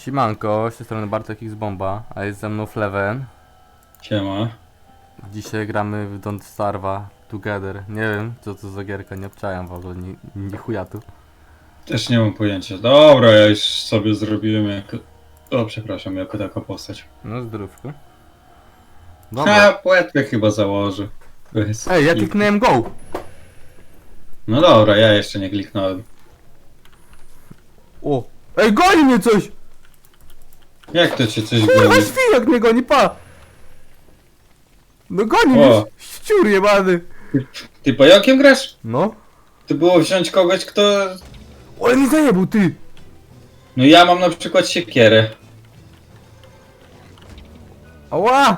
Siemanko, z tej strony Bartek X Bomba, a jest ze mną Fleven. Siema. Dzisiaj gramy w Don't Starva Together. Nie wiem, co to za gierka, nie obczajam w ogóle, ni, ni chuja tu. Też nie mam pojęcia. Dobra, ja już sobie zrobiłem jako... O, przepraszam, jako taką postać. No zdrówko. Ha, Dobra. płetkę chyba założę. Bez Ej, ja kliknąłem go! No dobra, ja jeszcze nie kliknąłem. O! Ej, goni mnie coś! Jak to cię coś Kurwa, goni? świniak mnie goni, pa! No goni mnie, O. ściur jebany! Ty pająkiem grasz? No. To było wziąć kogoś, kto... Ale mnie zajebał, ty! No ja mam na przykład siekierę. Ała!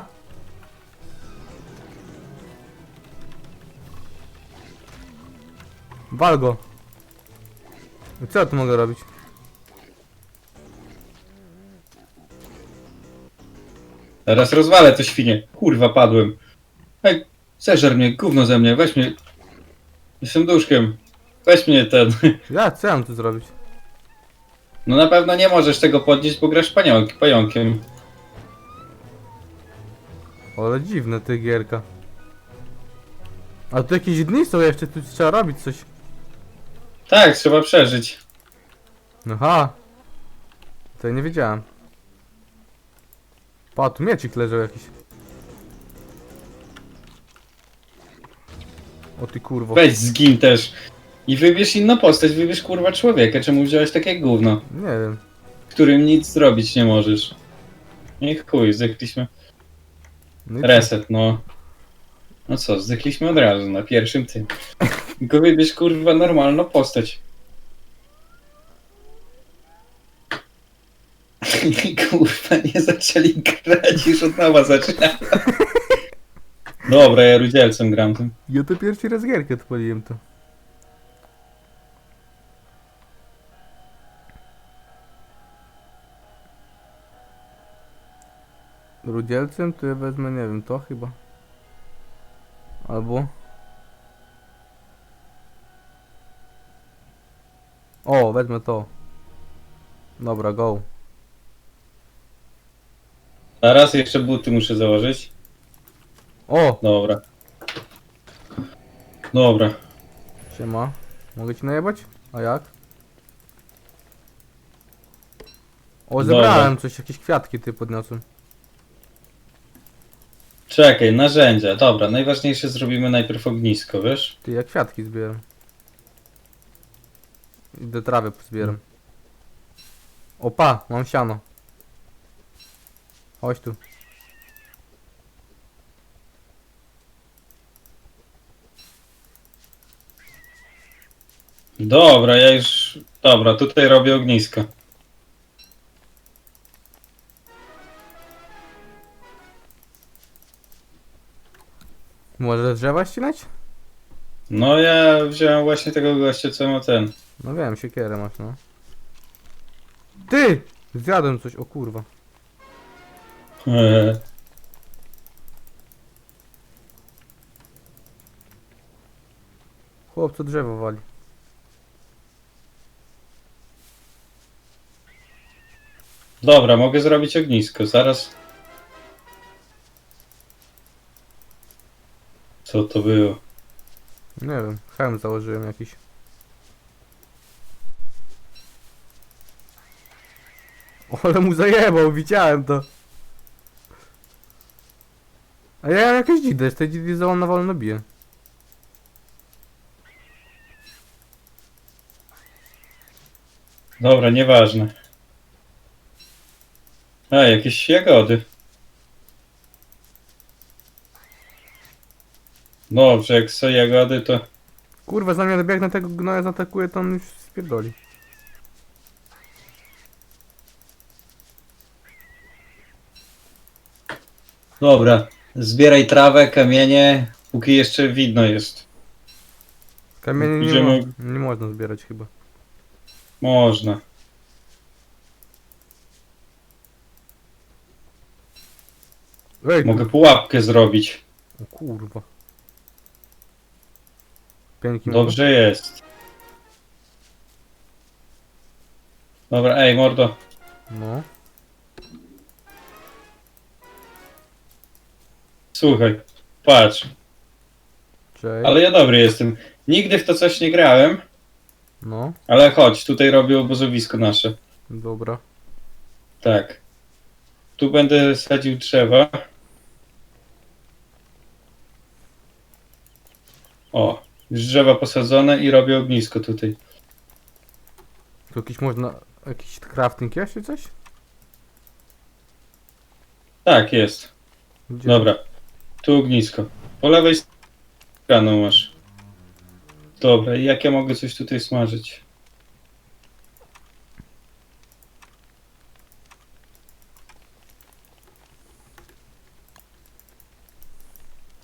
Wal go. I Co ja tu mogę robić? Teraz rozwalę to świnie. Kurwa, padłem. Ej, zeżer mnie, gówno ze mnie, weź mnie. Jestem duszkiem. Weź mnie ten. Ja, co ja mam tu zrobić? No na pewno nie możesz tego podnieść, bo grasz pająk, pająkiem. Ale dziwne ty gierka. A tu jakieś dni są jeszcze, tu trzeba robić coś. Tak, trzeba przeżyć. Aha. To ja nie wiedziałem. Pa, tu miecik leżał jakiś. O ty kurwo. Weź zgin też. I wybierz inną postać, wybierz kurwa człowieka. Czemu wziąłeś takie gówno, Nie wiem. którym nic zrobić nie możesz? Niech chuj, zdechliśmy. No i co? Reset, no. No co, zdechliśmy od razu, na pierwszym tym. Tylko wybierz kurwa normalną postać. kurwa, nie zaczęli grać, już od nowa zaczyna. Dobra, ja rudzielcem gram tym. Ja to pierwszy raz gierkę odpaliłem to. Rudzielcem to ja wezmę, nie wiem, to chyba. Albo... O, wezmę to. Dobra, go. Teraz jeszcze buty muszę założyć. O! Dobra. Dobra. Siema. Mogę ci najebać? A jak? O, Dobra. zebrałem coś, jakieś kwiatki ty podniosłem. Czekaj, narzędzia. Dobra, najważniejsze zrobimy najpierw ognisko, wiesz? Ty, ja kwiatki zbieram. Idę trawę pozbieram. Opa, mam siano. Chodź tu. Dobra, ja już... Dobra, tutaj robię ognisko. Może drzewa ścinać? No ja wziąłem właśnie tego gościa, co ma ten. No wiem, siekierę masz, no. Ty! Zjadłem coś, o kurwa. Eee, Chłop, co drzewo wali. Dobra, mogę zrobić ognisko, zaraz. Co to było? Nie wiem, hełm założyłem jakiś. O, Ale mu zajebał, widziałem to. A ja jakieś dzidę, z tej dzidy za na wolno bije. Dobra, nieważne. A, jakieś jagody. Dobrze, jak są jagody, to... Kurwa, zamiast na tego gnoja zaatakuje, to on już spierdoli. Dobra, zbieraj trawę, kamienie, póki jeszcze widno jest. Kamienie nie, Idziemy- mo nie można zbierać chyba. Można. Ej, Mogę pułapkę zrobić. O kurwa. Pięknie. Dobrze jest. Dobra, ej, mordo. No. Słuchaj, patrz, ale ja dobry jestem. Nigdy w to coś nie grałem, No, ale chodź, tutaj robię obozowisko nasze. dobra. Tak. Tu będę sadził drzewa. O, już drzewa posadzone i robię ognisko tutaj. Tu jakiś można... Jakiś crafting jest czy coś? Tak, jest. Gdzie? Dobra. Tu ognisko. Po lewej stronie masz. Dobra, i jak ja mogę coś tutaj smażyć?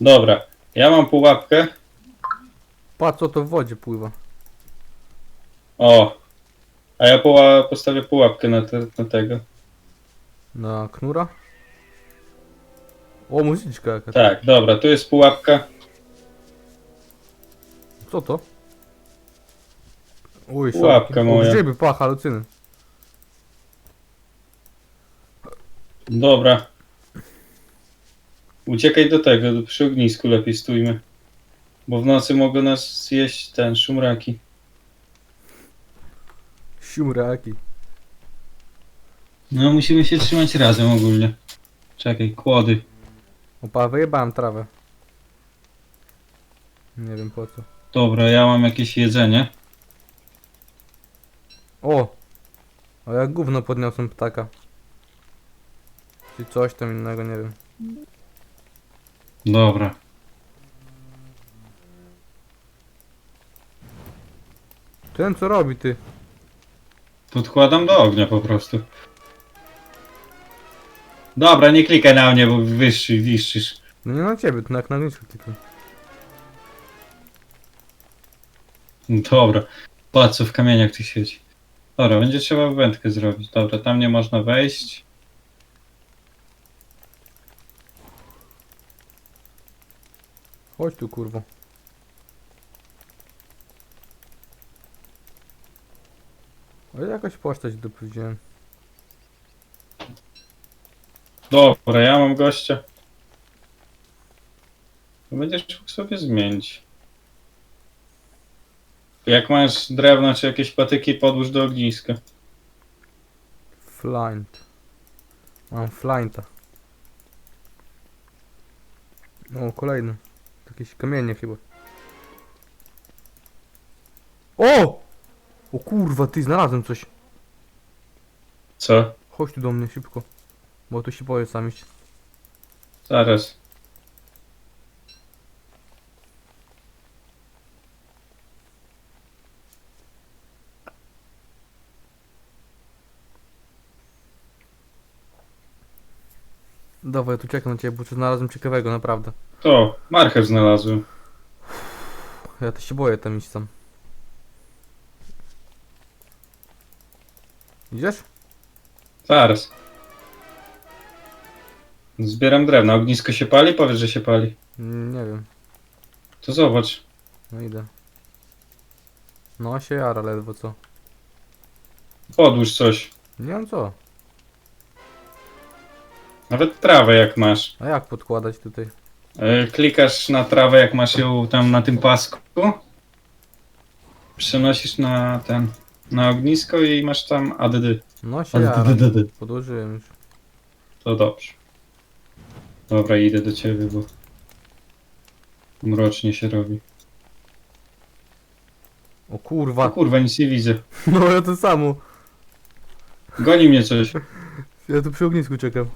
Dobra, ja mam pułapkę. Patrz co to w wodzie pływa. O! A ja poła postawię pułapkę na, te, na tego. Na knura. O, muzyczka jaka. Tak, dobra, tu jest pułapka. Co to? Uj, Pułapka moja. Grzyby, pach, halucyny. Dobra. Uciekaj do tego, przy ognisku lepiej stójmy. Bo w nocy mogą nas zjeść ten szumraki. Siumraki. No musimy się trzymać razem ogólnie. Czekaj, kłody. Opa, wyjebałem trawę. Nie wiem po co. Dobra, ja mam jakieś jedzenie. O! A ja gówno podniosłem ptaka. Czy coś tam innego, nie wiem. Dobra. Ten co robi ty? Podkładam do ognia po prostu. Dobra, nie klikaj na mnie, bo wyższy, wiszczysz. No nie na ciebie, to jak na nisku tylko. Dobra. Patrz co w kamieniach tu siedzi. Dobra, będzie trzeba wędkę zrobić. Dobra, tam nie można wejść. Chodź tu kurwo. O jakaś postać dupy wziąłem. Dobra, ja mam gościa. Będziesz mógł sobie zmienić. Jak masz drewno czy jakieś patyki, podłóż do ogniska. Flint. Mam flinta. O, kolejny. Jakieś kamienie chyba. O! O kurwa, ty znalazłem coś. Co? Chodź tu do mnie szybko. Bo tu się boję sam iść. Zaraz. Dawaj, tu czekam na ciebie, bo tu znalazłem ciekawego, naprawdę. To, marchew znalazłem. Ja to się boję tam iść sam. Idziesz? Zaraz. Zbieram drewno. Ognisko się pali? Powiedz, że się pali. Mm, Nie wiem. To zobacz. No idę. No się jara ledwo co. Podłóż coś. Nie wiem co. Nawet trawę jak masz. A jak podkładać tutaj? E, Klikasz na trawę jak masz ją tam na tym pasku. Przenosisz na ten... Na ognisko i masz tam ADD. No się jara. Podłożyłem już. To dobrze. Dobra, idę do ciebie, bo mrocznie się robi. O O kurwa. kurwa, nic nie widzę. No ja to samo. Goni mnie coś. Ja tu przy ognisku czekam.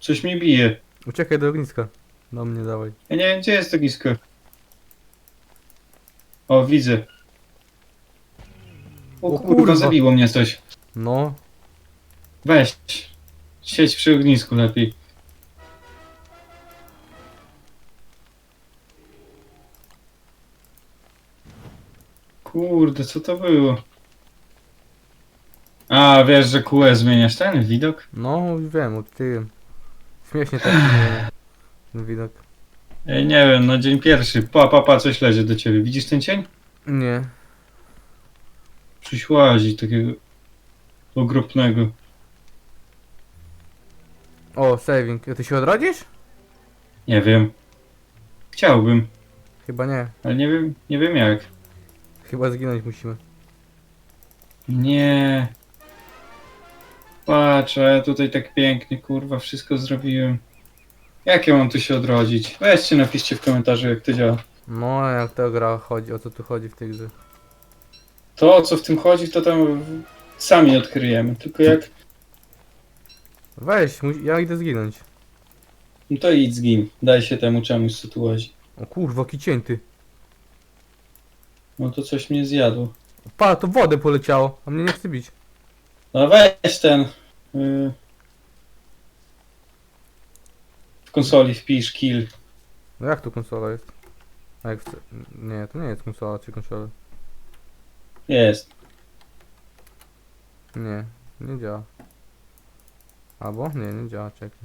Coś mnie bije. Uciekaj do ogniska. Do mnie dawaj. Ja nie wiem, gdzie jest ognisko. O, widzę. O, O kurwa, kurwa. zabiło mnie coś. No. Weź. Siedź przy ognisku lepiej. Kurde, co to było? A, wiesz, że QE zmieniasz ten widok? No wiem, odkryłem. Śmiesznie tak ten widok. Ej, nie wiem, no dzień pierwszy. Pa, pa, pa, coś lezie do ciebie. Widzisz ten cień? Nie. Coś łazi takiego. Ogromnego. O, saving. Ty się odrodzisz? Nie wiem. Chciałbym, Chyba nie. ale nie wiem, nie wiem jak. Chyba zginąć musimy. Nie. Patrz, a ja tutaj tak pięknie, kurwa, wszystko zrobiłem. Jak ja mam tu się odrodzić? Weźcie, napiszcie w komentarzu, jak to działa. No, jak ta gra chodzi, o co tu chodzi w tej grze? To, o co w tym chodzi, to tam sami odkryjemy. Tylko jak... Weź, mu- ja idę zginąć. No to idź zgin. Daj się temu czemuś, co tu łazi. O kurwa, jaki cień ty. No to coś mnie zjadło. Pa, to w wodę poleciało, a mnie nie chce bić. No weź ten... y, W konsoli wpisz kill. No jak tu konsola jest? A jak chce... Nie, to nie jest konsola czy konsola. Jest. Nie, nie działa. Albo? Nie, nie działa, czekaj.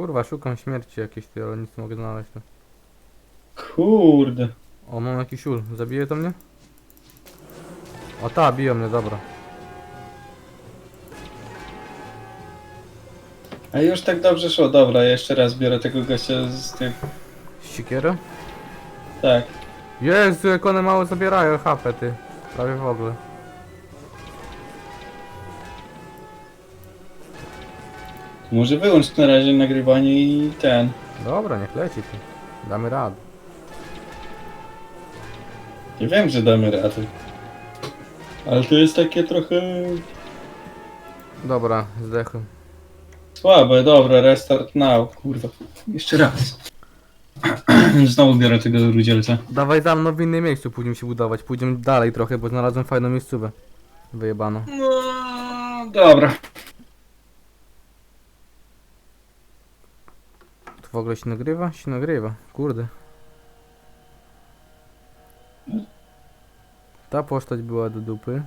Kurwa, szukam śmierci jakiejś ty, ale nic nie mogę znaleźć tu. Kurde. O, mam jakiś ul. Zabije to mnie? O ta, biją mnie, dobra. A już tak dobrze szło. Dobra, jeszcze raz biorę tego gościa z tych... Siekierę? Tak. Jezu, jak one mało zabierają HP, ty. Prawie w ogóle. Może wyłącz na razie nagrywanie i ten. Dobra, niech leci ty. Damy radę. Ja wiem, że damy radę. Ale to jest takie trochę Dobra, zdechłem. słabe. Dobra, restart now. Kurwa. Jeszcze raz. Znowu biorę tego rudzielca. Dawaj za mną w innym miejscu, pójdziemy się budować. Pójdziemy dalej trochę, bo znalazłem fajną miejscówę. Wyjebano. No, dobra. W ogóle się nagrywa? Się nagrywa. Kurde. Ta postać była do dupy.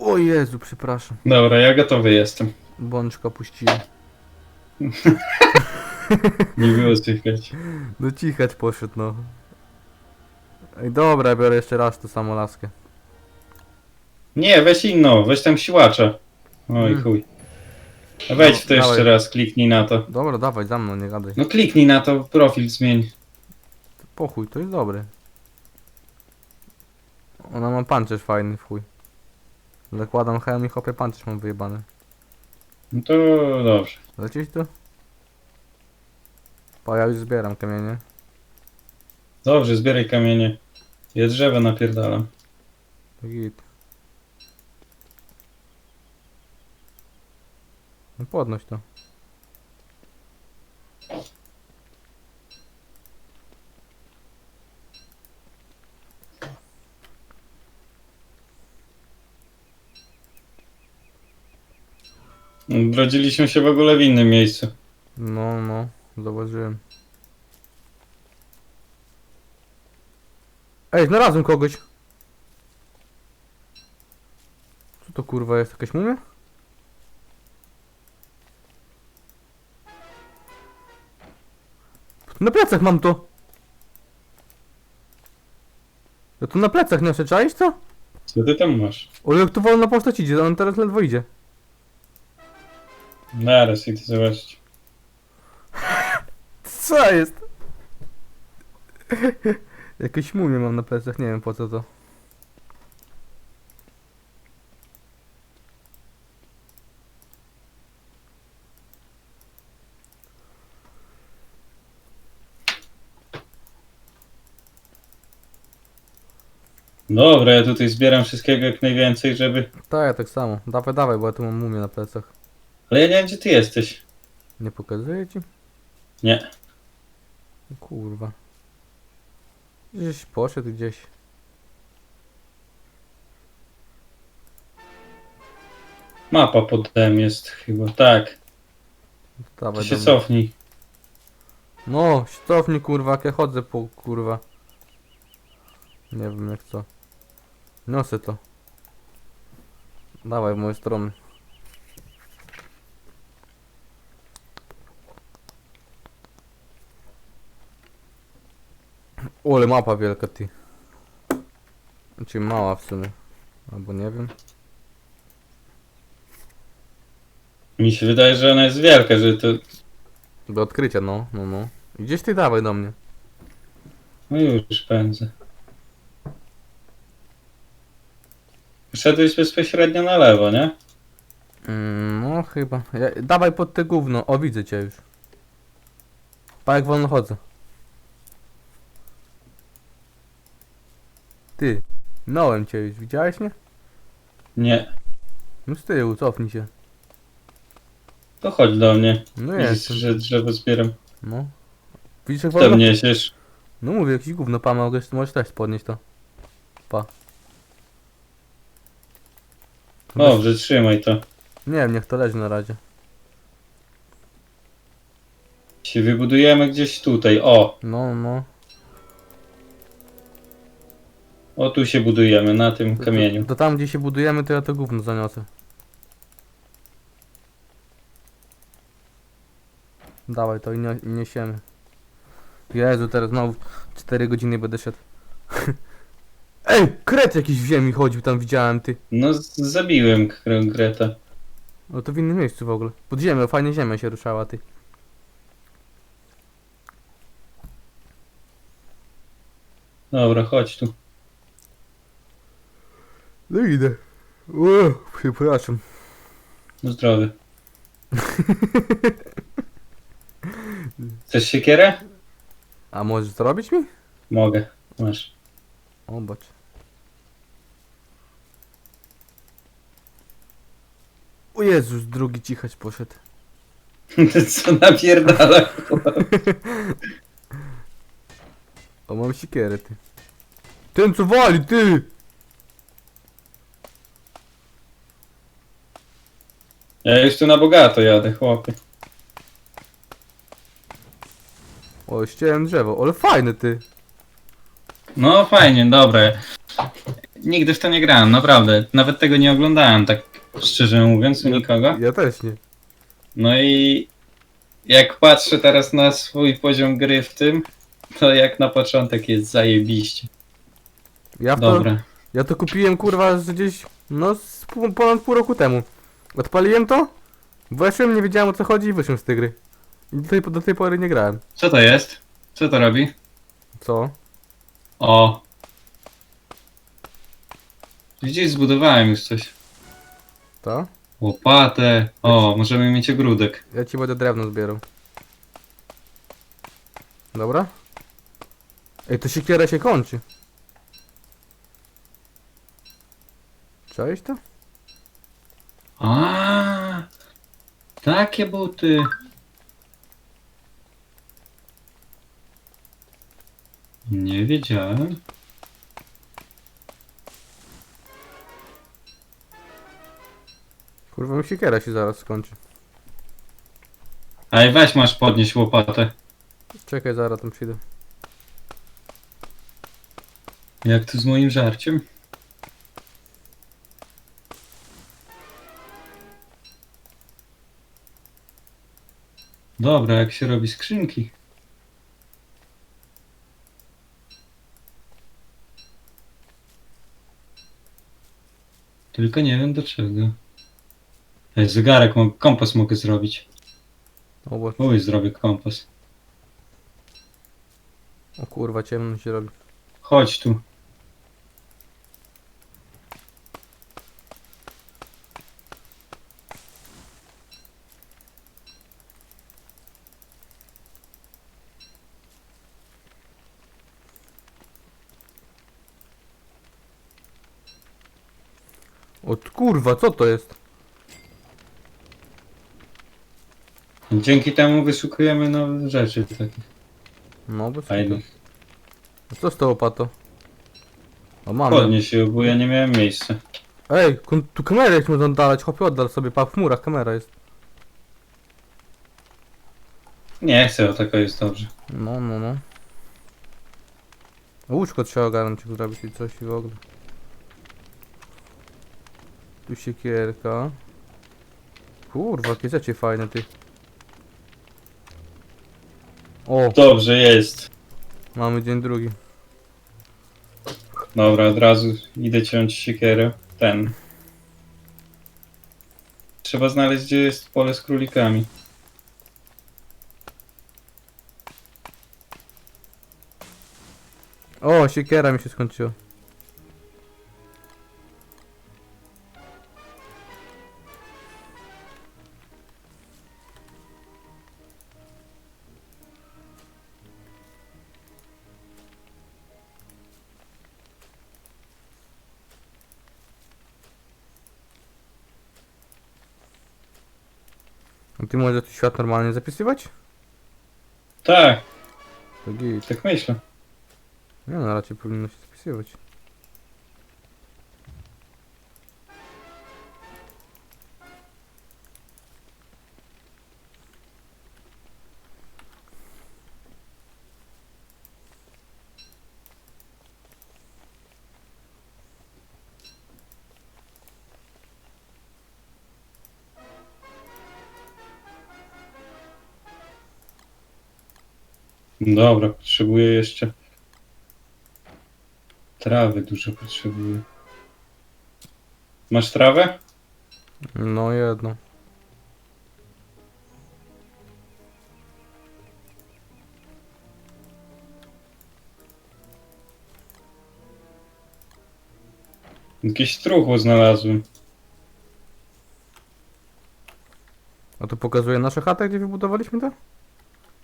O Jezu, przepraszam. Dobra, ja gotowy jestem. Bączka puściłem. Nie było słychać. No cichać poszedł, no. Ej, dobra, biorę jeszcze raz tą samą laskę. Nie, weź inną, weź tam siłacza. Oj Hmm. chuj. A Wejdź w to No, jeszcze dawaj. raz, kliknij na to. Dobra, dawaj za mną, nie gadaj. No kliknij na to, profil zmień. Pochuj, to jest dobre. Ona ma pancerz fajny w chuj. Zakładam hełm i hopie pancerz mam wyjebany. No to dobrze. Lecieć tu? Pa, ja już zbieram kamienie. Dobrze, zbieraj kamienie. Ja drzewo napierdalam. Git. No podnoś to. Rodziliśmy się w ogóle w innym miejscu. No, no, zauważyłem. Ej, znalazłem kogoś. Co to kurwa jest? Jakaś mumia? Na plecach mam to. Ja tu na plecach niosę, czaisz co? Co ty tam masz? O, jak tu wolna postać idzie, on teraz ledwo idzie. Naraz idę zobaczyć. Co jest? Jakieś mumie mam na plecach, nie wiem po co to. Dobra, ja tutaj zbieram wszystkiego jak najwięcej, żeby... Tak, ja tak samo. Dawaj, dawaj, bo ja tu mam mumię na plecach. Ale ja nie wiem, gdzie ty jesteś. Nie pokazuję ci? Nie. Kurwa. Gdzieś poszedł gdzieś. Mapa pode jest chyba, tak. Dawaj, się cofnij. No, cofnij kurwa, jak ja chodzę po kurwa. Nie wiem jak co. Niosę to. Dawaj w moją stronę. Ole mapa wielka ty. Znaczy mała w sumie. Albo nie wiem. Mi się wydaje, że ona jest wielka, że to... Do odkrycia, no, no, no. Gdzieś ty dawaj do mnie. No już pędzę. Szedłeś bezpośrednio na lewo, nie? Mm, no chyba. Ja, dawaj pod te gówno. O, widzę cię już. Pa jak wolno chodzę. Ty. Minąłem cię już. Widziałeś mnie? Nie. No z tyłu, cofnij się. To chodź do mnie. No Widzisz, jest. że drzewo zbieram. No. Widzisz jak To wolno? wniesiesz. No mówię, jakiś gówno pa mogłeś, możesz też podnieść to. Pa. Dobrze, trzymaj to. Nie wiem, niech to leży na razie. Się wybudujemy gdzieś tutaj. O! No, no. O, tu się budujemy, na tym To, kamieniu. to, to tam gdzie się budujemy, to ja to gówno zaniosę. Dawaj to i nie, i niesiemy. Jezu, teraz znowu 4 godziny będę szedł. Ej, kret jakiś w ziemi chodził, tam widziałem ty. No, z- zabiłem Kre-. No to w innym miejscu w ogóle. Pod ziemią, fajnie ziemia się ruszała ty. Dobra, chodź tu. No idę. O, przepraszam. No zdrowie. Chcesz siekierę? A możesz zrobić mi? Mogę. Masz. Obacz. O Jezus, drugi cichać poszedł. Co napierdala? O, mam sikierę, ty. Ten co wali, ty! Ja już tu na bogato jadę, chłopie. O, ściąłem drzewo, ale fajne, ty. No fajnie, dobre. Nigdy w to nie grałem, naprawdę. Nawet tego nie oglądałem, tak szczerze mówiąc, u nikogo. Ja też nie. No i jak patrzę teraz na swój poziom gry w tym, to jak na początek jest zajebiście. Ja w to, ja to kupiłem, kurwa, z gdzieś, no, z pół, ponad pół roku temu. Odpaliłem to, weszłem, nie wiedziałem o co chodzi i wyszłem z tej gry. I do tej, do tej pory nie grałem. Co to jest? Co to robi? Co? O. Gdzieś zbudowałem już coś. To? Łopatę. O, możemy mieć ogródek. Ja ci będę drewno zbierał. Dobra? Ej, to siekiera się kończy. Cześć to? A, takie buty. Nie wiedziałem. Kurwa, mi siekiera się zaraz skończy. Ej, weź masz podnieść łopatę. Czekaj, zaraz tam przyjdę. Jak tu z moim żarciem? Dobra, jak się robi skrzynki. Tylko nie wiem do czego. Ej, zegarek, mo- kompas mogę zrobić. O, bo... Uj, zrobię kompas. o kurwa, ciemno się robi. Chodź tu. O kurwa, co to jest? Dzięki temu wyszukujemy nowe rzeczy takie No, bo co to? fajnych. A Co z tą opatą? O, mam. Podnieś ją, bo ja nie miałem miejsca. Ej, tu kamerę jak można oddalać, chłopie oddal sobie, pa w chmurach kamera jest. Nie chcę, o taka jest dobrze. No, no, no. Łóżko trzeba ogarnąć, zrobić i coś i w ogóle. Tu siekierka. Kurwa, jakie rzeczy fajne, ty. O, Dobrze jest. mamy dzień drugi. Dobra, od razu idę ciąć siekierę. Ten. Trzeba znaleźć, gdzie jest pole z królikami. O, siekiera mi się skończyła. A ty możesz tu świat normalnie zapisywać? Tak, To git. tak myślę. Nie no, raczej Dobra, potrzebuję jeszcze. Trawy dużo potrzebuję. Masz trawę? No jedno. Jakieś truchło znalazłem. A to pokazuje nasze chatę, gdzie wybudowaliśmy to?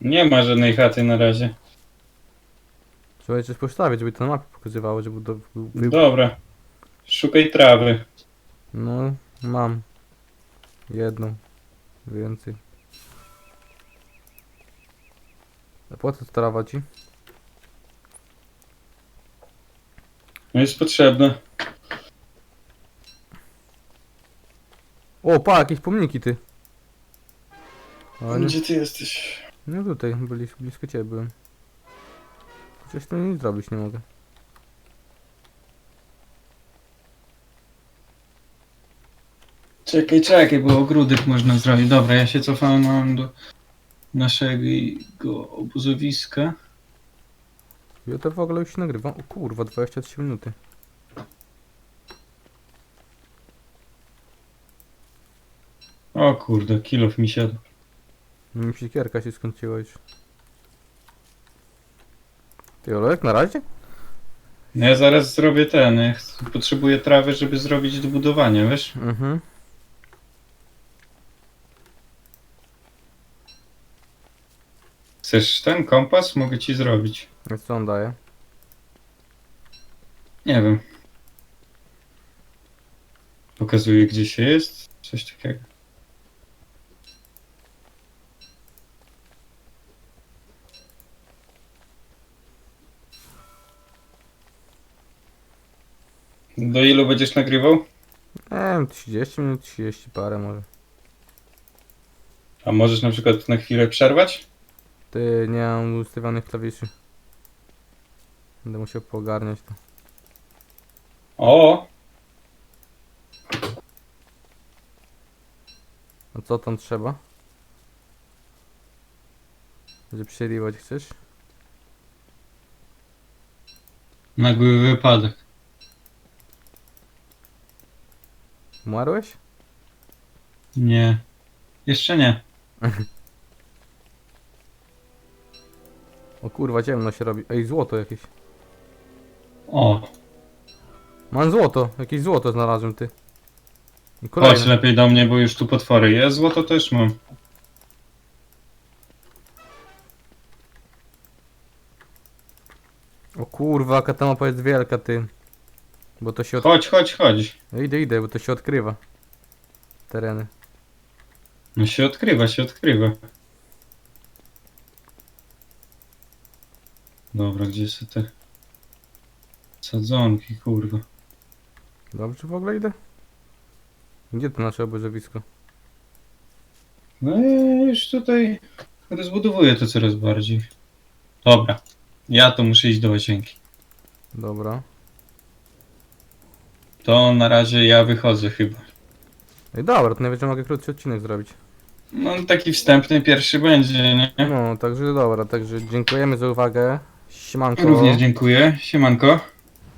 Nie ma żadnej chaty na razie. Trzeba coś postawić, żeby to na mapie pokazywało, że budow... wy- Dobra. Szukaj trawy. No, mam. Jedną. Więcej. A po co to trawa ci? No jest potrzebne. O, pa, jakieś pomniki ty. Ale nie, Gdzie ty jesteś? No tutaj, byli, blisko ciebie byłem. Chociaż tu nic zrobić nie mogę. Czekaj, czekaj, bo ogródek można zrobić. Dobra, ja się cofam do naszego obozowiska. Ja to w ogóle już nagrywam. O kurwa, 23 minuty. O kurde, kilof mi siadł. Mi siekierka się skończyła już. Ty Olek, na razie? No ja zaraz zrobię ten. Ja potrzebuję trawy, żeby zrobić do budowania, wiesz? Mhm. Chcesz ten kompas? Mogę ci zrobić. A co on daje? Nie wiem. Pokazuje gdzie się jest? Coś takiego. Do ilu będziesz nagrywał? Nie wiem, 30 minut, 30 parę może. A możesz na przykład na chwilę przerwać? Ty, nie mam ustawionych klawiszy. Będę musiał poogarniać to. O! A co tam trzeba? Że przerywać chcesz? Nagły wypadek. Umarłeś? Nie. Jeszcze nie. O kurwa, ciemno się robi. Ej, złoto jakieś. O, Mam złoto, jakieś złoto znalazłem ty. I chodź kolejne. lepiej do mnie, bo już tu potwory. Ja złoto też mam. O kurwa, jaka ta mapa jest wielka ty. Bo to się od... Chodź, chodź, chodź. Ja Idę, idę, bo to się odkrywa. Tereny. No się odkrywa, się odkrywa. Dobra, gdzie są te sadzonki, kurwa. Dobrze w ogóle idę? Gdzie to nasze obozowisko? No i już tutaj rozbudowuję to coraz bardziej. Dobra. Ja to muszę iść do łazienki. Dobra. To na razie ja wychodzę chyba. Ej, dobra, to najwyżej mogę krótki odcinek zrobić. No taki wstępny pierwszy będzie, nie? No, także dobra, także dziękujemy za uwagę. Siemanko. Również dziękuję. Siemanko.